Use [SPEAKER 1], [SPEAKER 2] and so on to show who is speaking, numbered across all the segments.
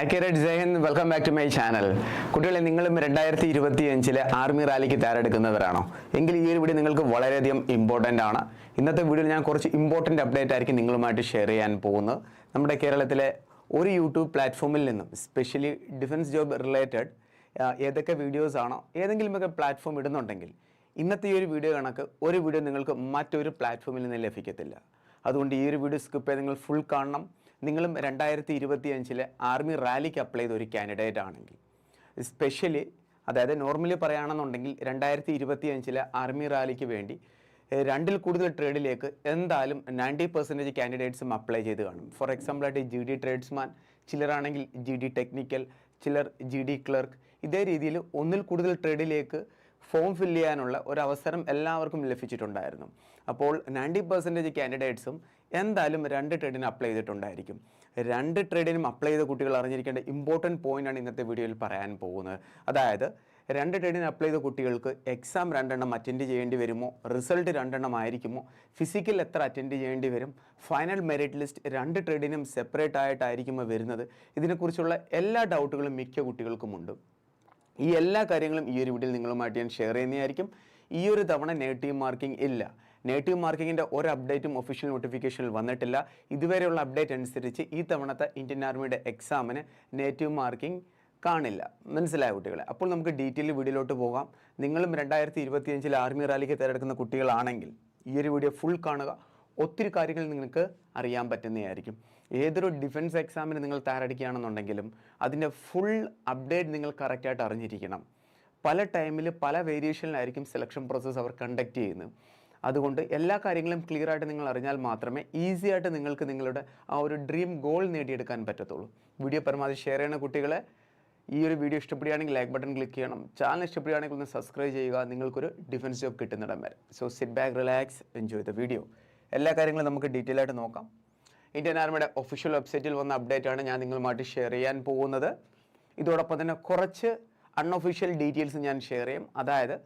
[SPEAKER 1] ഐക്യരേഡ് Jayan welcome back to my channel കുട്ടികളെ നിങ്ങളും രണ്ടായിരത്തി ഇരുപത്തി അഞ്ചിലെ ആർമി റാലിക്ക് തയ്യാറെടുക്കുന്നവരാണോ? എങ്കിൽ ഈ ഒരു വീഡിയോ നിങ്ങൾക്ക് വളരെയധികം ഇമ്പോർട്ടന്റ് ആണ്. ഇന്നത്തെ വീഡിയോയിൽ ഞാൻ കുറച്ച് ഇമ്പോർട്ടന്റ് അപ്ഡേറ്റ് ആയിരിക്കും നിങ്ങളുമായിട്ട് ഷെയർ ചെയ്യാൻ പോകുന്നത്. നമ്മുടെ കേരളത്തിലെ ഒരു യൂട്യൂബ് പ്ലാറ്റ്ഫോമിൽ നിന്നും സ്പെഷ്യലി ഡിഫൻസ് ജോബ് റിലേറ്റഡ് ഏതൊക്കെ വീഡിയോസ് ആണോ ഏതെങ്കിലുമൊക്കെ പ്ലാറ്റ്ഫോം ഇടുന്നുണ്ടെങ്കിൽ ഇന്നത്തെ ഈ ഒരു വീഡിയോ കണക്ക് ഒരു വീഡിയോ നിങ്ങൾക്ക് മറ്റൊരു പ്ലാറ്റ്ഫോമിൽ നിന്ന് ലഭിക്കത്തില്ല. അതുകൊണ്ട് ഈ ഒരു വീഡിയോ സ്കിപ്പ് ചെയ്ത് നിങ്ങൾ ഫുൾ കാണണം. നിങ്ങളും രണ്ടായിരത്തി ഇരുപത്തി അഞ്ചിലെ ആർമി റാലിക്ക് അപ്ലൈ ചെയ്ത ഒരു കാൻഡിഡേറ്റ് ആണെങ്കിൽ. സ്പെഷ്യലി അതായത് നോർമലി പറയുകയാണെന്നുണ്ടെങ്കിൽ രണ്ടായിരത്തി ഇരുപത്തി അഞ്ചിലെ ആർമി റാലിക്ക് വേണ്ടി രണ്ടിൽ കൂടുതൽ ട്രേഡിലേക്ക് എന്തായാലും നയന്റി പെർസെന്റേജ് കാൻഡിഡേറ്റ്സും അപ്ലൈ ചെയ്ത് കാണും. ഫോർ എക്സാമ്പിൾ ആയിട്ട് ജി ഡി ട്രേഡ്സ്മാൻ ചിലരാണെങ്കിൽ ജി ഡി ടെക്നിക്കൽ ചിലർ ജി ഡി ക്ലർക്ക് ഇതേ രീതിയിൽ ഒന്നിൽ കൂടുതൽ ട്രേഡിലേക്ക് ഫോം ഫില്ല് ചെയ്യാനുള്ള ഒരു അവസരം എല്ലാവർക്കും ലഭിച്ചിട്ടുണ്ടായിരുന്നു. അപ്പോൾ നയന്റി പെർസെന്റേജ് കാൻഡിഡേറ്റ്സും എന്തായാലും രണ്ട് ട്രേഡിന് അപ്ലൈ ചെയ്തിട്ടുണ്ടായിരിക്കും. രണ്ട് ട്രേഡിനും അപ്ലൈ ചെയ്ത കുട്ടികൾ അറിഞ്ഞിരിക്കേണ്ട ഇമ്പോർട്ടന്റ് പോയിന്റാണ് ഇന്നത്തെ വീഡിയോയിൽ പറയാൻ പോകുന്നത്. അതായത് രണ്ട് ട്രേഡിന് അപ്ലൈ ചെയ്ത കുട്ടികൾക്ക് എക്സാം രണ്ടെണ്ണം അറ്റൻഡ് ചെയ്യേണ്ടി വരുമോ? റിസൾട്ട് രണ്ടെണ്ണം ആയിരിക്കുമോ? ഫിസിക്കൽ എത്ര അറ്റൻഡ് ചെയ്യേണ്ടി വരും? ഫൈനൽ മെറിറ്റ് ലിസ്റ്റ് രണ്ട് ട്രേഡിനും സെപ്പറേറ്റ് ആയിട്ടായിരിക്കുമോ വരുന്നത്? ഇതിനെക്കുറിച്ചുള്ള എല്ലാ ഡൗട്ടുകളും മിക്ക കുട്ടികൾക്കുമുണ്ട് ഈ എല്ലാ കാര്യങ്ങളും ഈ ഒരു വീഡിയോയിൽ നിങ്ങളുമായിട്ട് ഞാൻ ഷെയർ ചെയ്യുന്നതായിരിക്കും. ഈ ഒരു തവണ നെഗറ്റീവ് മാർക്കിംഗ് ഇല്ല. നെഗറ്റീവ് മാർക്കിങ്ങിന്റെ ഒരു അപ്ഡേറ്റും ഒഫീഷ്യൽ നോട്ടിഫിക്കേഷനിൽ വന്നിട്ടില്ല. ഇതുവരെയുള്ള അപ്ഡേറ്റ് അനുസരിച്ച് ഈ തവണത്തെ ഇന്ത്യൻ ആർമിയുടെ എക്സാമിന് നേറ്റീവ് മാർക്കിംഗ് കാണില്ല. മനസ്സിലായ കുട്ടികളെ? അപ്പോൾ നമുക്ക് ഡീറ്റെയിൽ വീഡിയോയിലോട്ട് പോകാം. നിങ്ങളും രണ്ടായിരത്തി ഇരുപത്തിയഞ്ചിൽ ആർമി റാലിക്ക് തിരഞ്ഞെടുക്കുന്ന കുട്ടികളാണെങ്കിൽ ഈ ഒരു വീഡിയോ ഫുൾ കാണുക. ഒത്തിരി കാര്യങ്ങൾ നിങ്ങൾക്ക് അറിയാൻ പറ്റുന്നതായിരിക്കും. ഏതൊരു ഡിഫൻസ് എക്സാമിന് നിങ്ങൾ തയ്യാറെടുക്കുകയാണെന്നുണ്ടെങ്കിലും അതിന്റെ ഫുൾ അപ്ഡേറ്റ് നിങ്ങൾ കറക്റ്റായിട്ട് അറിഞ്ഞിരിക്കണം. പല ടൈമിൽ പല വേരിയേഷനിലായിരിക്കും സെലക്ഷൻ പ്രോസസ്സ് അവർ കണ്ടക്ട് ചെയ്യുന്നത്. അതുകൊണ്ട് എല്ലാ കാര്യങ്ങളും ക്ലിയർ ആയിട്ട് നിങ്ങൾ അറിഞ്ഞാൽ മാത്രമേ ഈസി ആയിട്ട് നിങ്ങൾക്ക് നിങ്ങളുടെ ആ ഒരു ഡ്രീം ഗോൾ നേടിയെടുക്കാൻ പറ്റത്തുള്ളൂ. വീഡിയോ പരമാവധി ഷെയർ ചെയ്യുന്ന കുട്ടികളെ ഈ ഒരു വീഡിയോ ഇഷ്ടപ്പെടുകയാണെങ്കിൽ ലൈക്ക് ബട്ടൺ ക്ലിക്ക് ചെയ്യണം. ചാനൽ ഇഷ്ടപ്പെടുകയാണെങ്കിൽ ഒന്ന് സബ്സ്ക്രൈബ് ചെയ്യുക. നിങ്ങൾക്കൊരു ഡിഫൻസ് ജോബ് കിട്ടുന്നിടം വരെ. So sit back relax enjoy the video എല്ലാ കാര്യങ്ങളും നമുക്ക് ഡീറ്റെയിൽ ആയിട്ട് നോക്കാം. ഇന്ത്യൻ ആർമിയുടെ ഒഫീഷ്യൽ വെബ്സൈറ്റിൽ വന്ന അപ്ഡേറ്റ് ആണ് ഞാൻ നിങ്ങളുമായിട്ട് ഷെയർ ചെയ്യാൻ പോകുന്നത്. ഇതോടൊപ്പം തന്നെ കുറച്ച് അൺഒഫീഷ്യൽ ഡീറ്റെയിൽസ് ഞാൻ ഷെയർ ചെയ്യും. അതായത്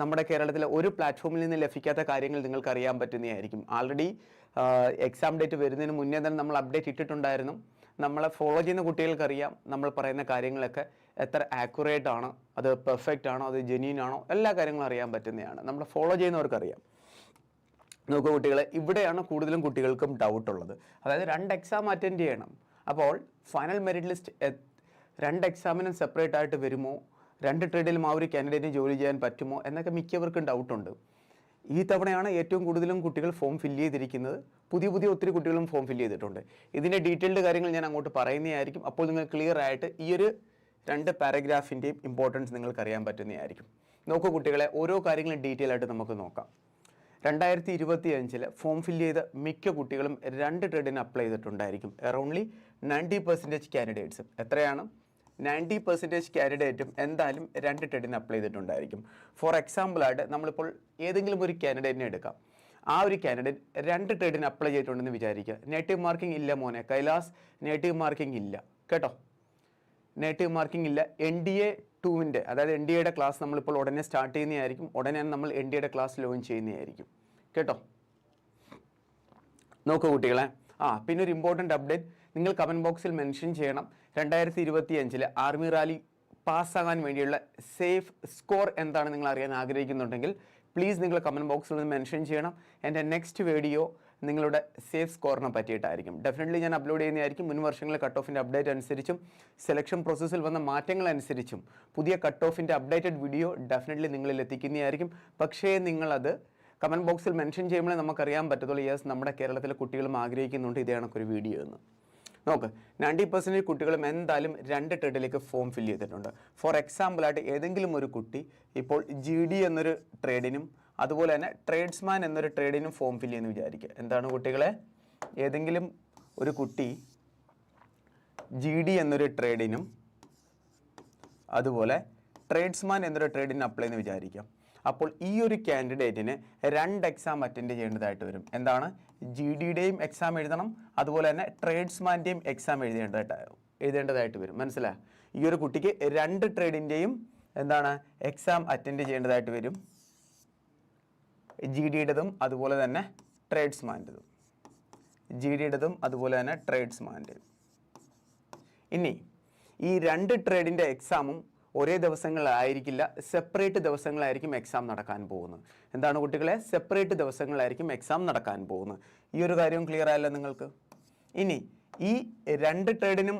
[SPEAKER 1] നമ്മുടെ കേരളത്തിലെ ഒരു പ്ലാറ്റ്ഫോമിൽ നിന്ന് ലഭിക്കാത്ത കാര്യങ്ങൾ നിങ്ങൾക്ക് അറിയാൻ പറ്റുന്നതായിരിക്കും ആൾറെഡി എക്സാം ഡേറ്റ് വരുന്നതിന് മുന്നേ തന്നെ നമ്മൾ അപ്ഡേറ്റ് ഇട്ടിട്ടുണ്ടായിരുന്നു. നമ്മളെ ഫോളോ ചെയ്യുന്ന കുട്ടികൾക്കറിയാം നമ്മൾ പറയുന്ന കാര്യങ്ങളൊക്കെ എത്ര ആക്യുറേറ്റ് ആണ് അത് പെർഫെക്റ്റ് ആണോ അത് ജെന്യൂൻ ആണോ എല്ലാ കാര്യങ്ങളും അറിയാൻ പറ്റുന്നതാണ്. നമ്മൾ ഫോളോ ചെയ്യുന്നവർക്കറിയാം. നോക്കൂ കുട്ടികളെ ഇവിടെയാണ് കൂടുതലും കുട്ടികൾക്കും ഡൗട്ട് ഉള്ളത്. അതായത് രണ്ട് എക്സാം അറ്റൻഡ് ചെയ്യണം. അപ്പോൾ ഫൈനൽ മെറിറ്റ് ലിസ്റ്റ് രണ്ട് എക്സാമിനും സെപ്പറേറ്റ് ആയിട്ട് വരുമോ? രണ്ട് ട്രേഡിലും ആ ഒരു കാൻഡിഡേറ്റിന് ജോലി ചെയ്യാൻ പറ്റുമോ എന്നൊക്കെ മിക്കവർക്കും ഡൗട്ടുണ്ട് ഈ തവണയാണ് ഏറ്റവും കൂടുതലും കുട്ടികൾ ഫോം ഫില്ല് ചെയ്തിരിക്കുന്നത്. പുതിയ പുതിയ ഒത്തിരി കുട്ടികളും ഫോം ഫില്ല് ചെയ്തിട്ടുണ്ട്. ഇതിന്റെ ഡീറ്റെയിൽഡ് കാര്യങ്ങൾ ഞാൻ അങ്ങോട്ട് പറയുന്നതായിരിക്കും. അപ്പോൾ നിങ്ങൾ ക്ലിയർ ആയിട്ട് ഈ ഒരു രണ്ട് പാരഗ്രാഫിന്റെയും ഇമ്പോർട്ടൻസ് നിങ്ങൾക്ക് അറിയാൻ പറ്റുന്നതായിരിക്കും. നോക്കൂ കുട്ടികളെ ഓരോ കാര്യങ്ങളും ഡീറ്റെയിൽ ആയിട്ട് നമുക്ക് നോക്കാം. രണ്ടായിരത്തി ഇരുപത്തി അഞ്ചിൽ ഫോം ഫില്ല് ചെയ്ത മിക്ക കുട്ടികളും രണ്ട് ട്രേഡിന് അപ്ലൈ ചെയ്തിട്ടുണ്ടായിരിക്കും. അറൗണ്ട്ലി നയന്റി പെർസെന്റേജ് കാൻഡിഡേറ്റ്സും എത്രയാണ്? നയന്റി പെർസെന്റേജ് കാൻഡിഡേറ്റും എന്തായാലും രണ്ട് ടെഡിന് അപ്ലൈ ചെയ്തിട്ടുണ്ടായിരിക്കും ഫോർ എക്സാമ്പിളായിട്ട് നമ്മളിപ്പോൾ ഏതെങ്കിലും ഒരു കാൻഡിഡേറ്റിനെ എടുക്കാം. ആ ഒരു കാൻഡിഡേറ്റ് രണ്ട് ട്രേഡിന് അപ്ലൈ ചെയ്തിട്ടുണ്ടെന്ന് വിചാരിക്കുക. നെഗറ്റീവ് മാർക്കിംഗ് ഇല്ല മോനെ. കൈലാസ് നെഗറ്റീവ് മാർക്കിംഗ് ഇല്ല. കേട്ടോ? നെഗറ്റീവ് മാർക്കിംഗ് ഇല്ല. എൻ ഡി എ ടുവിന്റെ അതായത് എൻ ഡി എയുടെ ക്ലാസ് നമ്മളിപ്പോൾ ഉടനെ സ്റ്റാർട്ട് ചെയ്യുന്നതായിരിക്കും. ഉടനെ നമ്മൾ എൻ ഡി എയുടെ ക്ലാസ് ലോഞ്ച് ചെയ്യുന്നതായിരിക്കും. കേട്ടോ? നോക്കൂ കുട്ടികളെ. ആ പിന്നെ ഒരു ഇമ്പോർട്ടന്റ് അപ്ഡേറ്റ് നിങ്ങൾ കമന്റ് ബോക്സിൽ മെൻഷൻ ചെയ്യണം. രണ്ടായിരത്തി ഇരുപത്തി അഞ്ചിലെ ആർമി റാലി പാസ്സാകാൻ വേണ്ടിയുള്ള സേഫ് സ്കോർ എന്താണ് നിങ്ങൾ അറിയാൻ ആഗ്രഹിക്കുന്നുണ്ടെങ്കിൽ പ്ലീസ് നിങ്ങൾ കമന്റ് ബോക്സിൽ നിന്ന് മെൻഷൻ ചെയ്യണം. എന്റെ നെക്സ്റ്റ് വീഡിയോ നിങ്ങളുടെ സേഫ് സ്കോറിനെ പറ്റിയിട്ടായിരിക്കും. ഡെഫിനറ്റ്ലി ഞാൻ അപ്ലോഡ് ചെയ്യുന്നതായിരിക്കും. മുൻ വർഷങ്ങളിലെ കട്ട് ഓഫിന്റെ അപ്ഡേറ്റ് അനുസരിച്ചും സെലക്ഷൻ പ്രോസസ്സിൽ വന്ന മാറ്റങ്ങൾ അനുസരിച്ചും പുതിയ കട്ട് ഓഫിന്റെ അപ്ഡേറ്റഡ് വീഡിയോ ഡെഫിനറ്റ്ലി നിങ്ങളിൽ എത്തിക്കുന്നതായിരിക്കും. പക്ഷേ നിങ്ങളത് കമന്റ് ബോക്സിൽ മെൻഷൻ ചെയ്യുമ്പോഴേ നമുക്കറിയാൻ പറ്റത്തുള്ളൂ യെസ് നമ്മുടെ കേരളത്തിലെ കുട്ടികളും ആഗ്രഹിക്കുന്നുണ്ട് ഇതേ കണക്കൊരു വീഡിയോ എന്ന് നോക്ക് നയന്റി പെർസെന്റേജ് കുട്ടികളും എന്തായാലും രണ്ട് ട്രേഡിലേക്ക് ഫോം ഫില്ല് ചെയ്തിട്ടുണ്ട്. ഫോർ എക്സാമ്പിളായിട്ട് ഏതെങ്കിലും ഒരു കുട്ടി ഇപ്പോൾ ജി ഡി എന്നൊരു ട്രേഡിനും അതുപോലെ തന്നെ ട്രേഡ്സ്മാൻ എന്നൊരു ട്രേഡിനും ഫോം ഫില്ല് ചെയ്യുന്നു വിചാരിക്കുക. എന്താണ് കുട്ടികളെ? ഏതെങ്കിലും ഒരു കുട്ടി ജി ഡി എന്നൊരു ട്രേഡിനും അതുപോലെ ട്രേഡ്സ്മാൻ എന്നൊരു ട്രേഡിന് അപ്ലൈ എന്ന് വിചാരിക്കാം. അപ്പോൾ ഈ ഒരു കാൻഡിഡേറ്റിന് രണ്ട് എക്സാം അറ്റൻഡ് ചെയ്യേണ്ടതായിട്ട് വരും. എന്താണ്? ജി ഡിയുടെയും എക്സാം എഴുതണം അതുപോലെ തന്നെ ട്രേഡ്സ്മാന്റെയും എക്സാം എഴുതേണ്ടതായിട്ട് എഴുതേണ്ടതായിട്ട് വരും. മനസ്സിലായി ഈ ഒരു കുട്ടിക്ക് രണ്ട് ട്രേഡിന്റെയും എന്താണ്? എക്സാം അറ്റൻഡ് ചെയ്യേണ്ടതായിട്ട് വരും. ജി ഡിയുടേതും അതുപോലെ തന്നെ ട്രേഡ്സ്മാന്റെതും ജി ഡിയുടേതും അതുപോലെ തന്നെ ട്രേഡ്സ്മാന്റെയും ഇനി ഈ രണ്ട് ട്രേഡിന്റെ എക്സാമും ഒരേ ദിവസങ്ങളിലായിരിക്കില്ല സെപ്പറേറ്റ് ദിവസങ്ങളായിരിക്കും എക്സാം നടക്കാൻ പോകുന്നത്. എന്താണ് കുട്ടികളെ? സെപ്പറേറ്റ് ദിവസങ്ങളായിരിക്കും എക്സാം നടക്കാൻ പോകുന്നത്. ഈ ഒരു കാര്യവും ക്ലിയർ ആയല്ലോ നിങ്ങൾക്ക്? ഇനി ഈ രണ്ട് ട്രേഡിനും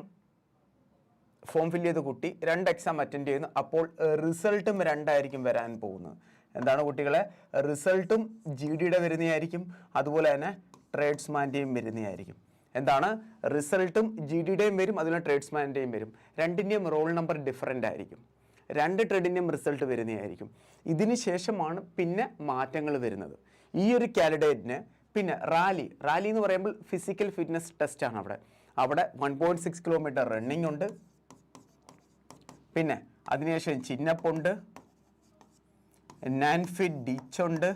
[SPEAKER 1] ഫോം ഫില്ല് ചെയ്ത് കുട്ടി രണ്ട് എക്സാം അറ്റൻഡ് ചെയ്യുന്നു അപ്പോൾ റിസൾട്ടും രണ്ടായിരിക്കും വരാൻ പോകുന്നത്. എന്താണ് കുട്ടികളെ? റിസൾട്ടും ജി ഡിയുടെ വരുന്നതായിരിക്കും അതുപോലെ തന്നെ ട്രേഡ്സ്മാന്റെയും വരുന്നതായിരിക്കും. എന്താണ്? റിസൾട്ടും ജി ഡിയുടെയും വരും അതുപോലെ ട്രേഡ്സ്മാന്റെയും വരും. രണ്ടിന്റെയും റോൾ നമ്പർ ഡിഫറന്റ് ആയിരിക്കും. രണ്ട് ട്രേഡിന്റെയും റിസൾട്ട് വരുന്നതായിരിക്കും. ഇതിന് ശേഷമാണ് പിന്നെ മാറ്റങ്ങൾ വരുന്നത്. ഈ ഒരു കാൻഡിഡേറ്റിന് പിന്നെ റാലി റാലി എന്ന് പറയുമ്പോൾ ഫിസിക്കൽ ഫിറ്റ്നസ് ടെസ്റ്റാണ് അവിടെ. അവിടെ one point six kilometre running ഉണ്ട്. പിന്നെ അതിനുശേഷം ചിന്നപ്പുണ്ട് നാൻഫിറ്റ് ഡിച്ചുണ്ട്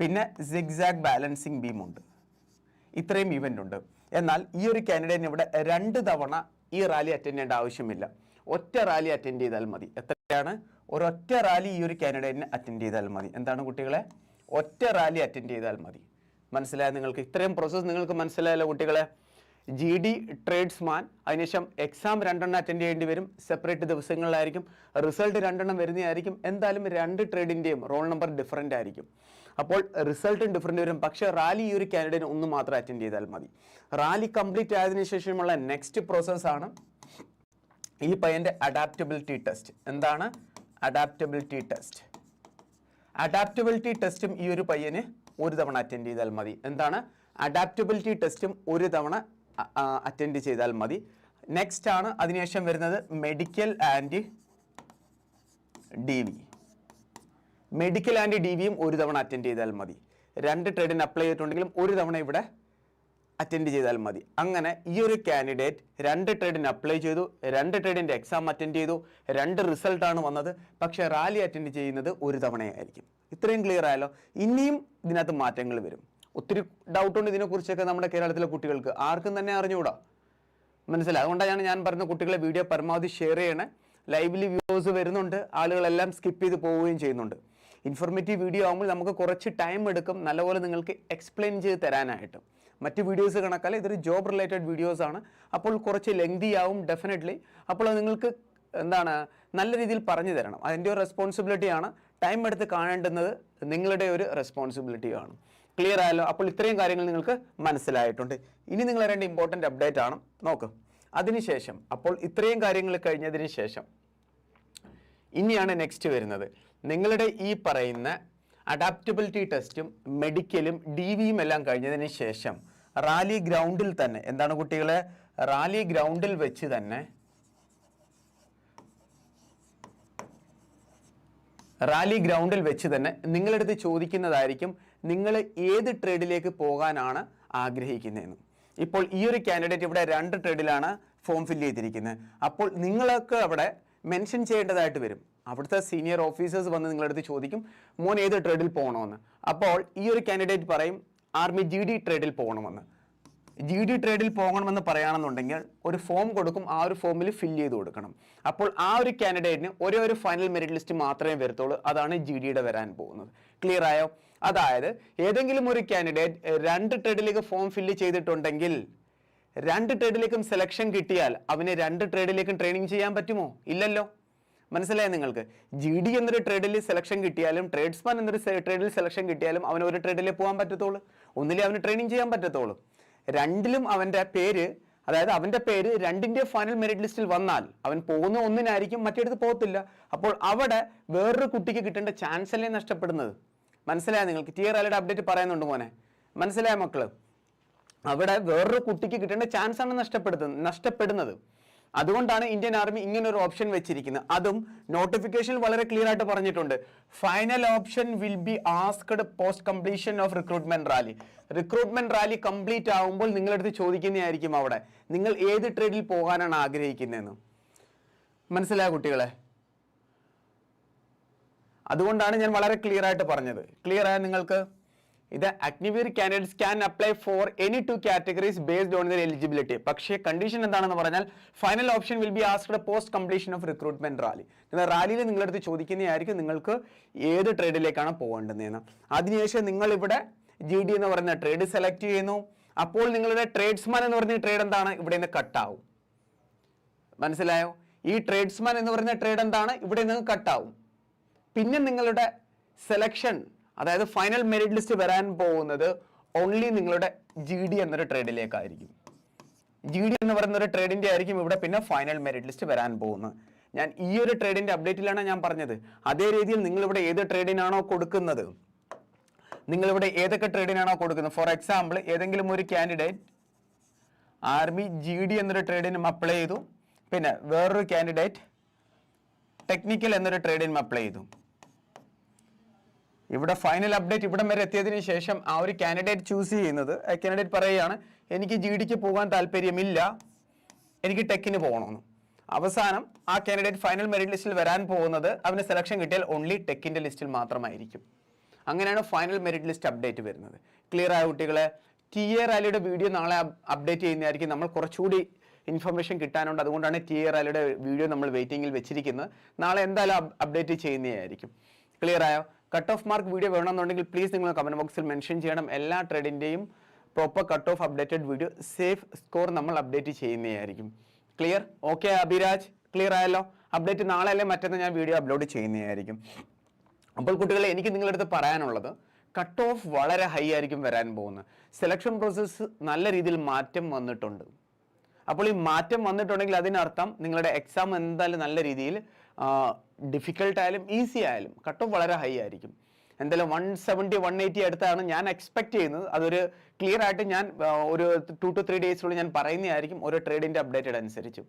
[SPEAKER 1] പിന്നെ സിഗ്സാഗ് ബാലൻസിങ് ബീമുണ്ട് ഇത്രയും ഇവന്റ് ഉണ്ട്. എന്നാൽ ഈ ഒരു കാൻഡിഡേറ്റിന് ഇവിടെ രണ്ട് തവണ ഈ റാലി അറ്റൻഡ് ചെയ്യേണ്ട ആവശ്യമില്ല. ഒറ്റ റാലി അറ്റൻഡ് ചെയ്താൽ മതി. എത്രയാണ്? ഒരൊറ്റ റാലി ഈ ഒരു കാൻഡിഡേറ്റിന് അറ്റൻഡ് ചെയ്താൽ മതി. എന്താണ് കുട്ടികളെ? ഒറ്റ റാലി അറ്റൻഡ് ചെയ്താൽ മതി. മനസ്സിലായ നിങ്ങൾക്ക്? ഇത്രയും പ്രോസസ്സ് നിങ്ങൾക്ക് മനസ്സിലായല്ലോ കുട്ടികളെ? ജി ഡി ട്രേഡ്സ്മാൻ അതിനുശേഷം എക്സാം രണ്ടെണ്ണം അറ്റൻഡ് ചെയ്യേണ്ടി വരും. സെപ്പറേറ്റ് ദിവസങ്ങളിലായിരിക്കും. റിസൾട്ട് രണ്ടെണ്ണം വരുന്നതായിരിക്കും. എന്തായാലും രണ്ട് ട്രേഡിന്റെയും റോൾ നമ്പർ ഡിഫറന്റ് ആയിരിക്കും. അപ്പോൾ റിസൾട്ടും ഡിഫറെന്റ് വരും. പക്ഷേ റാലി ഈ ഒരു കാൻഡിഡേറ്റ് ഒന്ന് മാത്രം അറ്റൻഡ് ചെയ്താൽ മതി. റാലി കംപ്ലീറ്റ് ആയതിനു ശേഷമുള്ള നെക്സ്റ്റ് പ്രോസസ്സാണ് ഈ പയ്യന്റെ അഡാപ്റ്റബിലിറ്റി ടെസ്റ്റ് എന്താണ്? അഡാപ്റ്റബിലിറ്റി ടെസ്റ്റ് അഡാപ്റ്റബിലിറ്റി ടെസ്റ്റും ഈ ഒരു പയ്യന് ഒരു തവണ അറ്റൻഡ് ചെയ്താൽ മതി. എന്താണ്? അഡാപ്റ്റബിലിറ്റി ടെസ്റ്റും ഒരു തവണ അറ്റൻഡ് ചെയ്താൽ മതി. നെക്സ്റ്റ് ആണ് അതിനുശേഷം വരുന്നത് medical and D V medical and D വിയും ഒരു തവണ അറ്റൻഡ് ചെയ്താൽ മതി. രണ്ട് ട്രേഡിന് അപ്ലൈ ചെയ്തിട്ടുണ്ടെങ്കിലും ഒരു തവണ ഇവിടെ അറ്റൻഡ് ചെയ്താൽ മതി. അങ്ങനെ ഈ ഒരു കാൻഡിഡേറ്റ് രണ്ട് ട്രേഡിന് അപ്ലൈ ചെയ്തു രണ്ട് ട്രേഡിന്റെ എക്സാം അറ്റൻഡ് ചെയ്തു രണ്ട് റിസൾട്ടാണ് വന്നത്. പക്ഷേ റാലി അറ്റൻഡ് ചെയ്യുന്നത് ഒരു തവണയായിരിക്കും. ഇത്രയും ക്ലിയർ ആയാലോ ഇനിയും ഇതിനകത്ത് മാറ്റങ്ങൾ വരും. ഒത്തിരി ഡൗട്ടുണ്ട് ഇതിനെക്കുറിച്ചൊക്കെ നമ്മുടെ കേരളത്തിലെ കുട്ടികൾക്ക്. ആർക്കും തന്നെ അറിഞ്ഞുകൂടാ? മനസ്സിലായി? അതുകൊണ്ടാണ് ഞാൻ പറഞ്ഞ കുട്ടികളെ വീഡിയോ പരമാവധി ഷെയർ ചെയ്യണേ. ലൈവ്ലി വ്യൂസ് വരുന്നുണ്ട്. ആളുകളെല്ലാം സ്കിപ്പ് ചെയ്ത് പോവുകയും ചെയ്യുന്നുണ്ട്. ഇൻഫോർമേറ്റീവ് വീഡിയോ ആകുമ്പോൾ നമുക്ക് കുറച്ച് ടൈം എടുക്കും. നല്ലപോലെ നിങ്ങൾക്ക് എക്സ്പ്ലെയിൻ ചെയ്ത് തരാനായിട്ട്. മറ്റ് വീഡിയോസ് കണക്കാൽ ഇതൊരു ജോബ് റിലേറ്റഡ് വീഡിയോസ് ആണ്. അപ്പോൾ കുറച്ച് ലെങ്തി ആവും ഡെഫിനറ്റ്ലി അപ്പോൾ നിങ്ങൾക്ക് എന്താണ് നല്ല രീതിയിൽ പറഞ്ഞു തരണം. അതിന്റെ ഒരു റെസ്പോൺസിബിലിറ്റിയാണ് ടൈം എടുത്ത് കാണേണ്ടുന്നത് നിങ്ങളുടെ ഒരു റെസ്പോൺസിബിലിറ്റിയാണ് ക്ലിയർ ആയല്ലോ? അപ്പോൾ ഇത്രയും കാര്യങ്ങൾ നിങ്ങൾക്ക് മനസ്സിലായിട്ടുണ്ട്. ഇനി നിങ്ങൾ രണ്ട് ഇമ്പോർട്ടന്റ് അപ്ഡേറ്റ് ആണ്. നോക്ക്. അതിനുശേഷം അപ്പോൾ ഇത്രയും കാര്യങ്ങൾ കഴിഞ്ഞതിന് ശേഷം ഇനിയാണ് നെക്സ്റ്റ് വരുന്നത്. നിങ്ങളുടെ ഈ പറയുന്ന അഡാപ്റ്റബിലിറ്റി ടെസ്റ്റും മെഡിക്കലും ഡി വിയും എല്ലാം കഴിഞ്ഞതിന് ശേഷം റാലി ഗ്രൗണ്ടിൽ തന്നെ എന്താണ് കുട്ടികളെ? റാലി ഗ്രൗണ്ടിൽ വെച്ച് തന്നെ റാലി ഗ്രൗണ്ടിൽ വെച്ച് തന്നെ നിങ്ങളടുത്ത് ചോദിക്കുന്നതായിരിക്കും നിങ്ങൾ ഏത് ട്രേഡിലേക്ക് പോകാനാണ് ആഗ്രഹിക്കുന്നതെന്ന്. ഇപ്പോൾ ഈ ഒരു കാൻഡിഡേറ്റ് ഇവിടെ രണ്ട് ട്രേഡിലാണ് ഫോം ഫില്ല് ചെയ്തിരിക്കുന്നത്. അപ്പോൾ നിങ്ങൾക്ക് അവിടെ മെൻഷൻ ചെയ്യേണ്ടതായിട്ട് വരും. അവിടുത്തെ സീനിയർ ഓഫീസേഴ്സ് വന്ന് നിങ്ങളടുത്ത് ചോദിക്കും മോൻ ഏത് ട്രേഡിൽ പോകണമെന്ന് അപ്പോൾ ഈ ഒരു കാൻഡിഡേറ്റ് പറയും ആർമി ജി ഡി ട്രേഡിൽ പോകണമെന്ന് ജി ഡി ട്രേഡിൽ പോകണമെന്ന് പറയുകയാണെന്നുണ്ടെങ്കിൽ ഒരു ഫോം കൊടുക്കും ആ ഒരു ഫോമിൽ ഫില്ല് ചെയ്ത് കൊടുക്കണം. അപ്പോൾ ആ ഒരു കാൻഡിഡേറ്റിന് ഒരേ ഒരു ഫൈനൽ മെറിറ്റ് ലിസ്റ്റ് മാത്രമേ വരത്തുള്ളൂ. അതാണ് ജി ഡിയുടെ വരാൻ പോകുന്നത്. ക്ലിയർ ആയോ? അതായത് ഏതെങ്കിലും ഒരു കാൻഡിഡേറ്റ് രണ്ട് ട്രേഡിലേക്ക് ഫോം ഫില്ല് ചെയ്തിട്ടുണ്ടെങ്കിൽ രണ്ട് ട്രേഡിലേക്കും സെലക്ഷൻ കിട്ടിയാൽ അവന് രണ്ട് ട്രേഡിലേക്കും ട്രെയിനിങ് ചെയ്യാൻ പറ്റുമോ? ഇല്ലല്ലോ. മനസ്സിലായ നിങ്ങൾക്ക്? ജി ഡി എന്നൊരു ട്രേഡിൽ സെലക്ഷൻ കിട്ടിയാലും ട്രേഡ്സ്മാൻ എന്നൊരു ട്രേഡിൽ സെലക്ഷൻ കിട്ടിയാലും അവന് ഒരു ട്രേഡിലേ പോകാൻ പറ്റത്തുള്ളൂ. ഒന്നിലേ അവന് ട്രെയിനിങ് ചെയ്യാൻ പറ്റത്തുള്ളൂ. രണ്ടിലും അവന്റെ പേര് അതായത് അവന്റെ പേര് രണ്ടിന്റെ ഫൈനൽ മെറിറ്റ് ലിസ്റ്റിൽ വന്നാൽ അവൻ പോകുന്ന ഒന്നിനായിരിക്കും മറ്റേടത്ത് പോകത്തില്ല. അപ്പോൾ അവിടെ വേറൊരു കുട്ടിക്ക് കിട്ടേണ്ട ചാൻസ് അല്ലേ നഷ്ടപ്പെടുന്നത്? മനസ്സിലായ നിങ്ങൾക്ക്? ടിയർ അലയുടെ അപ്ഡേറ്റ് പറയുന്നുണ്ട് മോനെ. മനസ്സിലായ മക്കൾ? അവിടെ വേറൊരു കുട്ടിക്ക് കിട്ടേണ്ട ചാൻസ് ആണ് നഷ്ടപ്പെടുത്തുന്നത് നഷ്ടപ്പെടുന്നത്. അതുകൊണ്ടാണ് ഇന്ത്യൻ ആർമി ഇങ്ങനെ ഒരു ഓപ്ഷൻ വെച്ചിരിക്കുന്നത്. അതും നോട്ടിഫിക്കേഷൻ വളരെ ക്ലിയർ ആയിട്ട് പറഞ്ഞിട്ടുണ്ട്. Final option will be asked post completion of recruitment rally recruitment rally complete ആവുമ്പോൾ നിങ്ങളടുത്ത് ചോദിക്കുന്നതായിരിക്കും അവിടെ. നിങ്ങൾ ഏത് ട്രേഡിൽ പോകാനാണ് ആഗ്രഹിക്കുന്നതെന്ന്. മനസ്സിലായ കുട്ടികളെ? അതുകൊണ്ടാണ് ഞാൻ വളരെ ക്ലിയർ ആയിട്ട് പറഞ്ഞത്. ക്ലിയർ ആയ നിങ്ങൾക്ക്? ഇത് Agniveer candidates can apply for any two categories based on their eligibility പക്ഷേ കണ്ടീഷൻ എന്താണെന്ന് പറഞ്ഞാൽ final option will be asked post completion of recruitment rally റാലിയിൽ നിങ്ങളടുത്ത് ചോദിക്കുന്നതായിരിക്കും നിങ്ങൾക്ക് ഏത് ട്രേഡിലേക്കാണ് പോകേണ്ടതെന്ന്. അതിനുശേഷം നിങ്ങൾ ഇവിടെ ജി ഡി എന്ന് പറയുന്ന ട്രേഡ് സെലക്ട് ചെയ്യുന്നു. അപ്പോൾ നിങ്ങളുടെ ട്രേഡ്സ്മാൻ എന്ന് പറഞ്ഞ ട്രേഡ് എന്താണ്? ഇവിടെ നിന്ന് കട്ടാവും മനസ്സിലായോ? ഈ ട്രേഡ്സ്മാൻ എന്ന് പറയുന്ന ട്രേഡ് എന്താണ്? ഇവിടെ നിന്ന് കട്ടാവും പിന്നെ നിങ്ങളുടെ സെലക്ഷൻ അതായത് ഫൈനൽ മെറിറ്റ് ലിസ്റ്റ് വരാൻ പോകുന്നത് ഓൺലി നിങ്ങളുടെ ജി ഡി എന്നൊരു ട്രേഡിലേക്കായിരിക്കും ജി ഡി എന്ന് പറയുന്ന ഒരു ട്രേഡിന്റെ ആയിരിക്കും ഇവിടെ പിന്നെ ഫൈനൽ മെറിറ്റ് ലിസ്റ്റ് വരാൻ പോകുന്നത്. ഞാൻ ഈ ഒരു ട്രേഡിന്റെ അപ്ഡേറ്റിലാണ് ഞാൻ പറഞ്ഞത്. അതേ രീതിയിൽ നിങ്ങളിവിടെ ഏത് ട്രേഡിനാണോ കൊടുക്കുന്നത് നിങ്ങളിവിടെ ഏതൊക്കെ ട്രേഡിനാണോ കൊടുക്കുന്നത്. ഫോർ എക്സാമ്പിൾ ഏതെങ്കിലും ഒരു കാൻഡിഡേറ്റ് ആർമി ജി ഡി എന്നൊരു ട്രേഡിനും അപ്ലൈ ചെയ്തു. പിന്നെ വേറൊരു കാൻഡിഡേറ്റ് ടെക്നിക്കൽ എന്നൊരു ട്രേഡിനും അപ്ലൈ ചെയ്തു. ഇവിടെ ഫൈനൽ അപ്ഡേറ്റ് ഇവിടം വരെ എത്തിയതിനു ശേഷം ആ ഒരു കാൻഡിഡേറ്റ് ചൂസ് ചെയ്യുന്നത് കാൻഡിഡേറ്റ് പറയുകയാണ് എനിക്ക് ജി ഡിക്ക് പോകാൻ താല്പര്യമില്ല. എനിക്ക് ടെക്കിന് പോകണമെന്ന്. അവസാനം ആ കാൻഡിഡേറ്റ് ഫൈനൽ മെറിറ്റ് ലിസ്റ്റിൽ വരാൻ പോകുന്നത് അവന് സെലക്ഷൻ കിട്ടിയാൽ ഓൺലി ടെക്കിന്റെ ലിസ്റ്റിൽ മാത്രമായിരിക്കും. അങ്ങനെയാണ് ഫൈനൽ മെറിറ്റ് ലിസ്റ്റ് അപ്ഡേറ്റ് വരുന്നത്. ക്ലിയർ ആയ കുട്ടികളെ? ടി എ റാലിയുടെ വീഡിയോ നാളെ അപ്ഡേറ്റ് ചെയ്യുന്നതായിരിക്കും. നമ്മൾ കുറച്ചുകൂടി ഇൻഫർമേഷൻ കിട്ടാനുണ്ട്. അതുകൊണ്ടാണ് ടി എ റാലിയുടെ വീഡിയോ നമ്മൾ വെയിറ്റിംഗിൽ വെച്ചിരിക്കുന്നത്. നാളെ എന്തായാലും അപ്ഡേറ്റ് ചെയ്യുന്നതായിരിക്കും. ക്ലിയർ ആയോ? കട്ട് ഓഫ് മാർക്ക് വീഡിയോ വേണമെന്നുണ്ടെങ്കിൽ പ്ലീസ് നിങ്ങൾ കമന്റ് ബോക്സിൽ മെൻഷൻ ചെയ്യണം. എല്ലാ ട്രേഡിന്റെയും proper cut off updated video safe score നമ്മൾ അപ്ഡേറ്റ് ചെയ്യുന്നതായിരിക്കും. Clear okay Abhiraj? ക്ലിയർ ആയല്ലോ? അപ്ഡേറ്റ് നാളെ അല്ലെ മറ്റന്ന് ഞാൻ വീഡിയോ അപ്ലോഡ് ചെയ്യുന്നതായിരിക്കും. അപ്പോൾ കുട്ടികളെ എനിക്ക് നിങ്ങളുടെ അടുത്ത് പറയാനുള്ളത് കട്ട് ഓഫ് വളരെ ഹൈ ആയിരിക്കും വരാൻ പോകുന്നത്. സെലക്ഷൻ പ്രോസസ്സ് നല്ല രീതിയിൽ മാറ്റം വന്നിട്ടുണ്ട്. അപ്പോൾ ഈ മാറ്റം വന്നിട്ടുണ്ടെങ്കിൽ അതിനർത്ഥം നിങ്ങളുടെ എക്സാം എന്തായാലും നല്ല രീതിയിൽ ഡിഫിക്കൽട്ട് ആയാലും ഈസി ആയാലും കട്ട് ഓഫ് വളരെ ഹൈ ആയിരിക്കും. എന്തായാലും വൺ സെവന്റി വൺ എയ്റ്റി അടുത്താണ് ഞാൻ എക്സ്പെക്ട് ചെയ്യുന്നത്. അതൊരു ക്ലിയർ ആയിട്ട് ഞാൻ ഒരു ടു ടു ത്രീ ഡേയ്സിനുള്ളിൽ ഞാൻ പറയുന്നതായിരിക്കും ഓരോ ട്രേഡിന്റെ അപ്ഡേറ്റഡ് അനുസരിച്ച്.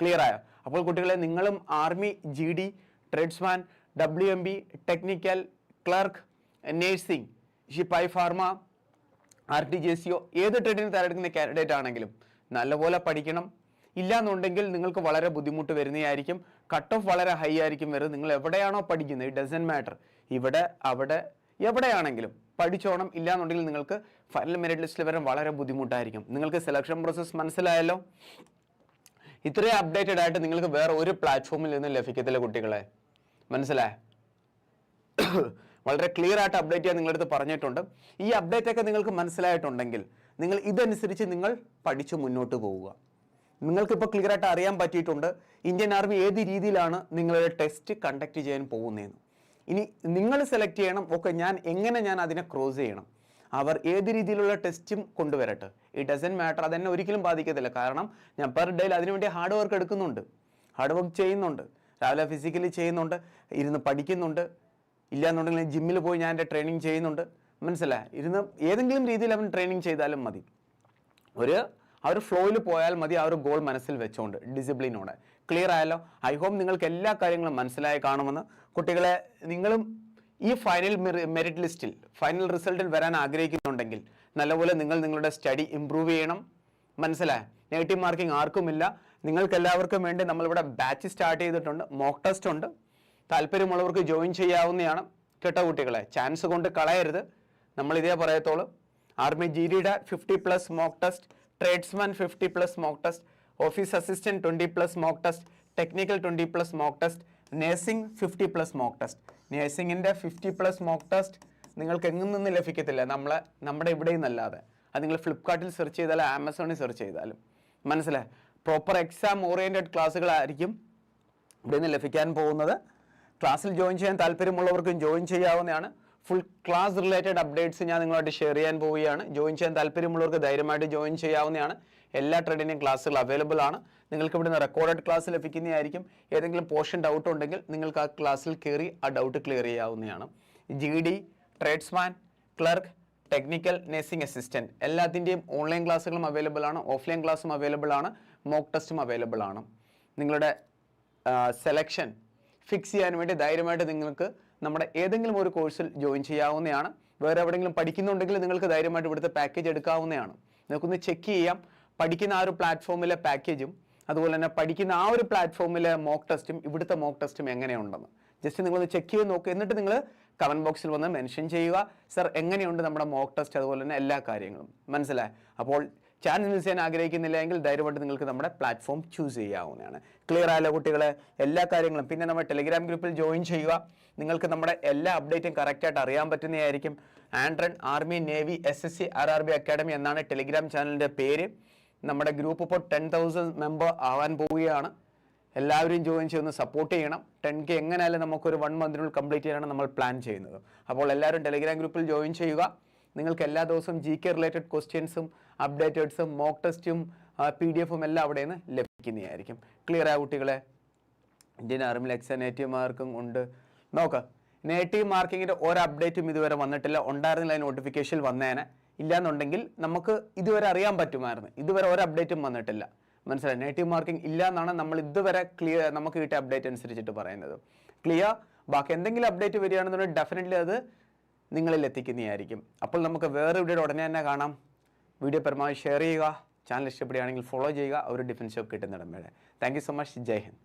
[SPEAKER 1] ക്ലിയർ ആയോ? അപ്പോൾ കുട്ടികളെ നിങ്ങളും army G D tradesman W M B technical clerk nursing ഷിപ്പായി pharma R T G S സിയോ ഏത് ട്രേഡിന് തയ്യാറെടുക്കുന്ന കാൻഡിഡേറ്റ് ആണെങ്കിലും നല്ലപോലെ പഠിക്കണം ഇല്ലാന്നുണ്ടെങ്കിൽ നിങ്ങൾക്ക് വളരെ ബുദ്ധിമുട്ട് വരുന്നതായിരിക്കും. കട്ട് ഓഫ് വളരെ ഹൈ ആയിരിക്കും വരുന്നത്. നിങ്ങൾ എവിടെയാണോ പഠിക്കുന്നത്? ഇറ്റ് ഡസൻ മാറ്റർ ഇവിടെ അവിടെ എവിടെയാണെങ്കിലും പഠിച്ചോണം. ഇല്ലാന്നുണ്ടെങ്കിൽ നിങ്ങൾക്ക് ഫൈനൽ മെറിറ്റ് ലിസ്റ്റിൽ വരാൻ വളരെ ബുദ്ധിമുട്ടായിരിക്കും. നിങ്ങൾക്ക് സെലക്ഷൻ പ്രോസസ്സ് മനസ്സിലായല്ലോ? ഇത്രയും അപ്ഡേറ്റഡ് ആയിട്ട് നിങ്ങൾക്ക് വേറെ ഒരു പ്ലാറ്റ്ഫോമിൽ നിന്നും ലഭിക്കത്തില്ല കുട്ടികളെ. മനസ്സിലായ? വളരെ ക്ലിയർ ആയിട്ട് അപ്ഡേറ്റ് ചെയ്യാൻ നിങ്ങളടുത്ത് പറഞ്ഞിട്ടുണ്ട്. ഈ അപ്ഡേറ്റ് ഒക്കെ നിങ്ങൾക്ക് മനസ്സിലായിട്ടുണ്ടെങ്കിൽ നിങ്ങൾ ഇതനുസരിച്ച് നിങ്ങൾ പഠിച്ചു മുന്നോട്ട് പോവുക. നിങ്ങൾക്ക് ക്ലിയറായിട്ട് ക്ലിയർ ആയിട്ട് അറിയാൻ പറ്റിയിട്ടുണ്ട് ഇന്ത്യൻ ആർമി ഏത് രീതിയിലാണ് നിങ്ങളുടെ ടെസ്റ്റ് കണ്ടക്ട് ചെയ്യാൻ പോകുന്നതെന്ന്. ഇനി നിങ്ങൾ സെലക്ട് ചെയ്യണം. ഓക്കെ ഞാൻ എങ്ങനെ ഞാൻ അതിനെ ക്രോസ് ചെയ്യണം? അവർ ഏത് രീതിയിലുള്ള ടെസ്റ്റും കൊണ്ടുവരട്ടെ. ഇറ്റ് ഡസൻ മാറ്റർ അതെന്നെ ഒരിക്കലും ബാധിക്കത്തില്ല. കാരണം ഞാൻ പെർ ഡേയിൽ അതിനുവേണ്ടി ഹാർഡ് വർക്ക് എടുക്കുന്നുണ്ട്. ഹാർഡ് വർക്ക് ചെയ്യുന്നുണ്ട്. രാവിലെ ഫിസിക്കലി ചെയ്യുന്നുണ്ട്. ഇരുന്ന് പഠിക്കുന്നുണ്ട്. ഇല്ലാന്നുണ്ടെങ്കിൽ ജിമ്മിൽ പോയി ഞാൻ എന്റെ ട്രെയിനിങ് ചെയ്യുന്നുണ്ട്. മനസ്സിലായി? ഇരുന്ന് ഏതെങ്കിലും രീതിയിൽ അവൻ ട്രെയിനിങ് ചെയ്താലും മതി. ഒരു ആ ഒരു ഫ്ലോയിൽ പോയാൽ മതി ആ ഒരു ഗോൾ മനസ്സിൽ വെച്ചുകൊണ്ട് ഡിസിപ്ലിനോടെ ക്ലിയർ ആയല്ലോ? ഐ ഹോപ്പ് നിങ്ങൾക്ക് എല്ലാ കാര്യങ്ങളും മനസ്സിലായി കാണുമെന്ന്. കുട്ടികളെ നിങ്ങളും ഈ ഫൈനൽ മെറിറ്റ് ലിസ്റ്റിൽ ഫൈനൽ റിസൾട്ടിൽ വരാൻ ആഗ്രഹിക്കുന്നുണ്ടെങ്കിൽ നല്ലപോലെ നിങ്ങൾ നിങ്ങളുടെ സ്റ്റഡി ഇമ്പ്രൂവ് ചെയ്യണം. മനസ്സിലായി? നെഗറ്റീവ് മാർക്കിംഗ് ആർക്കുമില്ല. നിങ്ങൾക്ക് എല്ലാവർക്കും വേണ്ടി നമ്മളിവിടെ ബാച്ച് സ്റ്റാർട്ട് ചെയ്തിട്ടുണ്ട്. മോക്ക് ടെസ്റ്റ് ഉണ്ട്. താല്പര്യമുള്ളവർക്ക് ജോയിൻ ചെയ്യാവുന്നതാണ്. കേട്ട കുട്ടികളെ? ചാൻസ് കൊണ്ട് കളയരുത്. നമ്മൾ ഇതേ പറയത്തോളൂ. ആർമി ജി ഡിയുടെ fifty plus mock test tradesman fifty plus mock test office assistant twenty plus mock test technical twenty plus mock test nursing fifty plus mock test നേഴ്സിംഗിന്റെ fifty plus mock test നിങ്ങൾക്ക് എങ്ങും നിന്ന് ലഭിക്കത്തില്ല. നമ്മളെ നമ്മുടെ ഇവിടെ നിന്നല്ലാതെ അത് നിങ്ങൾ ഫ്ലിപ്കാർട്ടിൽ സെർച്ച് ചെയ്താലും ആമസോണിൽ സെർച്ച് ചെയ്താലും. മനസ്സിലായി പ്രോപ്പർ എക്സാം ഓറിയന്റഡ് ക്ലാസ്സുകളായിരിക്കും ഇവിടെ നിന്ന് ലഭിക്കാൻ പോകുന്നത്. ക്ലാസ്സിൽ ജോയിൻ ചെയ്യാൻ താല്പര്യമുള്ളവർക്കും ജോയിൻ ചെയ്യാവുന്നതാണ്. ഫുൾ ക്ലാസ് റിലേറ്റഡ് അപ്ഡേറ്റ്സ് ഞാൻ നിങ്ങളായിട്ട് ഷെയർ ചെയ്യാൻ പോവുകയാണ്. ജോയിൻ ചെയ്യാൻ താല്പര്യമുള്ളവർക്ക് ധൈര്യമായിട്ട് ജോയിൻ ചെയ്യാവുന്നതാണ്. എല്ലാ ട്രെഡിന്റെയും ക്ലാസ്സുകൾ അവൈലബിൾ ആണ്. നിങ്ങൾക്ക് ഇവിടുന്ന് റെക്കോർഡഡ് ക്ലാസ് ലഭിക്കുന്നതായിരിക്കും. ഏതെങ്കിലും പോർഷൻ ഡൗട്ട് ഉണ്ടെങ്കിൽ നിങ്ങൾക്ക് ആ ക്ലാസ്സിൽ കയറി ആ ഡൗട്ട് ക്ലിയർ ചെയ്യാവുന്നതാണ്. G D tradesman clerk technical nursing assistant എല്ലാത്തിന്റെയും ഓൺലൈൻ ക്ലാസ്സുകളും അവൈലബിൾ ആണ്. ഓഫ്ലൈൻ ക്ലാസ്സും അവൈലബിൾ ആണ്. മോക്ക് ടെസ്റ്റും അവൈലബിൾ ആണ്. നിങ്ങളുടെ സെലക്ഷൻ ഫിക്സ് ചെയ്യാൻ വേണ്ടി ധൈര്യമായിട്ട് നിങ്ങൾക്ക് നമ്മുടെ ഏതെങ്കിലും ഒരു കോഴ്സിൽ ജോയിൻ ചെയ്യാവുന്നതാണ്. വേറെ എവിടെയെങ്കിലും പഠിക്കുന്നുണ്ടെങ്കിൽ നിങ്ങൾക്ക് ധൈര്യമായിട്ട് ഇവിടുത്തെ പാക്കേജ് എടുക്കാവുന്നതാണ്. നിങ്ങൾക്കൊന്ന് ചെക്ക് ചെയ്യാം. പഠിക്കുന്ന ആ ഒരു പ്ലാറ്റ്ഫോമിലെ പാക്കേജും അതുപോലെ തന്നെ പഠിക്കുന്ന ആ ഒരു പ്ലാറ്റ്ഫോമിലെ മോക്ക് ടെസ്റ്റും ഇവിടുത്തെ മോക്ക് ടെസ്റ്റും എങ്ങനെയുണ്ടെന്ന്. ജസ്റ്റ് നിങ്ങളൊന്ന് ചെക്ക് ചെയ്ത് നോക്കുക എന്നിട്ട് നിങ്ങൾ കമന്റ് ബോക്സിൽ വന്ന് മെൻഷൻ ചെയ്യുക. സർ എങ്ങനെയുണ്ട് നമ്മുടെ മോക്ക് ടെസ്റ്റ് അതുപോലെ തന്നെ എല്ലാ കാര്യങ്ങളും. മനസ്സിലായി? അപ്പോൾ ചാനൽ മിസ് ചെയ്യാൻ ആഗ്രഹിക്കുന്നില്ല എങ്കിൽ ധൈര്യമായിട്ട് നിങ്ങൾക്ക് നമ്മുടെ പ്ലാറ്റ്ഫോം ചൂസ് ചെയ്യാവുന്നതാണ്. ക്ലിയർ ആയാലോ കുട്ടികളെ? എല്ലാ കാര്യങ്ങളും. പിന്നെ നമ്മുടെ ടെലിഗ്രാം ഗ്രൂപ്പിൽ ജോയിൻ ചെയ്യുക. നിങ്ങൾക്ക് നമ്മുടെ എല്ലാ അപ്ഡേറ്റും കറക്റ്റായിട്ട് അറിയാൻ പറ്റുന്നതായിരിക്കും. ആൻഡ്രൺ army navy S S C R R B academy എന്നാണ് ടെലിഗ്രാം ചാനലിന്റെ പേര്. നമ്മുടെ ഗ്രൂപ്പ് ഇപ്പോൾ ടെൻ തൗസൻഡ് മെമ്പർ ആവാൻ പോവുകയാണ്. എല്ലാവരും ജോയിൻ ചെയ്തൊന്ന് സപ്പോർട്ട് ചെയ്യണം. ടെൻ കെ എങ്ങനെയായാലും നമുക്കൊരു വൺ മന്തിനുള്ളിൽ കംപ്ലീറ്റ് ചെയ്യാനാണ് നമ്മൾ പ്ലാൻ ചെയ്യുന്നത്. അപ്പോൾ എല്ലാവരും ടെലിഗ്രാം ഗ്രൂപ്പിൽ ജോയിൻ ചെയ്യുക. നിങ്ങൾക്ക് എല്ലാ ദിവസവും ജി കെ റിലേറ്റഡ് ക്വസ്റ്റ്യൻസും അപ്ഡേറ്റഡ്സും മോക്ക് ടെസ്റ്റും പി ഡി എഫും എല്ലാം അവിടെ നിന്ന് ലഭിക്കുന്നതായിരിക്കും. ക്ലിയർ ആ കുട്ടികളെ? ഇന്ത്യൻ ആർമിയിൽ എക്സ് നേറ്റീവ് മാർക്കും ഉണ്ട്. നോക്ക് നേറ്റീവ് മാർക്കിങ്ങിന്റെ ഒരു അപ്ഡേറ്റും ഇതുവരെ വന്നിട്ടില്ല. ഉണ്ടായിരുന്നില്ല നോട്ടിഫിക്കേഷൻ വന്നേനെ. ഇല്ലാന്നുണ്ടെങ്കിൽ നമുക്ക് ഇതുവരെ അറിയാൻ പറ്റുമായിരുന്നു. ഇതുവരെ ഒരു അപ്ഡേറ്റും വന്നിട്ടില്ല. മനസ്സിലായി? നേറ്റീവ് മാർക്കിംഗ് ഇല്ല എന്നാണ് നമ്മൾ ഇതുവരെ ക്ലിയർ നമുക്ക് കിട്ടിയ അപ്ഡേറ്റ് അനുസരിച്ചിട്ട് പറയുന്നത്. ക്ലിയർ ബാക്കി എന്തെങ്കിലും അപ്ഡേറ്റ് വരികയാണെന്നുണ്ടെങ്കിൽ ഡെഫിനറ്റ്ലി അത് നിങ്ങളിൽ എത്തിക്കുന്നതായിരിക്കും അപ്പോൾ നമുക്ക് വേറെ വീഡിയോ ഉടനെ തന്നെ കാണാം. വീഡിയോ പരമാവധി ഷെയർ ചെയ്യുക. ചാനൽ ഇഷ്ടപ്പെടുകയാണെങ്കിൽ ഫോളോ ചെയ്യുക. ഒരു ഡിഫൻസ് ഷോപ്പ് കിട്ടുന്നിടം വരെ. താങ്ക് സോ മച്ച് ജയ് ഹിന്ദ്.